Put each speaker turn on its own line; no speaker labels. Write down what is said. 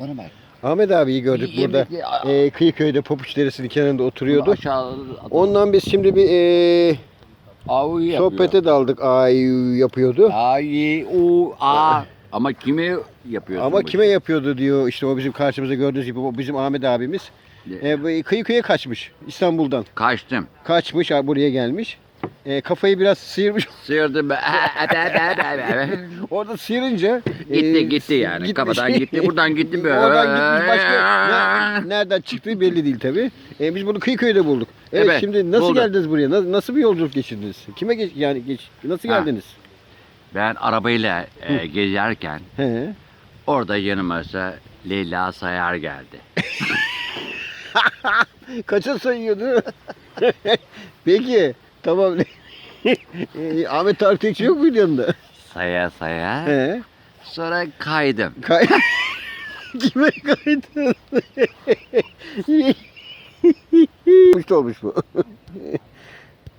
Bana bak.
Ahmet abiyi gördük
İyi
burada.
yemekli- a-
E, kıyı köyde Papuç Deresi'nin kenarında oturuyordu.
Aşağı
Ondan biz şimdi bir e,
Avu yapıyor.
sohbete daldık. Ay yapıyordu.
Ay u a ama kime yapıyor?
Ama kime yapıyordu diyor işte o bizim karşımızda gördüğünüz gibi o bizim Ahmet abimiz. E, bu kıyı köye kaçmış İstanbul'dan.
Kaçtım.
Kaçmış ha, buraya gelmiş. E, kafayı biraz sıyırmış.
Sıyırdım.
Orada sıyırınca
gitti
e,
gitti yani.
gitmiş.
Kafadan gitti. Buradan gitti böyle.
Oradan gitmiş başka ne- nereden çıktığı belli değil tabi. E, biz bunu Kıyıköy'de bulduk. Evet,
Evet,
şimdi nasıl
bulduk.
geldiniz buraya? Nasıl, nasıl bir yolculuk geçirdiniz? Kime geç yani geç nasıl
Ha.
geldiniz?
Ben arabayla e, gezerken
He.
orada yanıma Leyla Sayar geldi.
Kaça sayıyordu? Peki tamam. Ahmet Tarık Tekçi yok muydu yanında?
Saya saya.
He.
Sonra kaydım.
Kay Kime kaydın? Uçtu olmuş bu.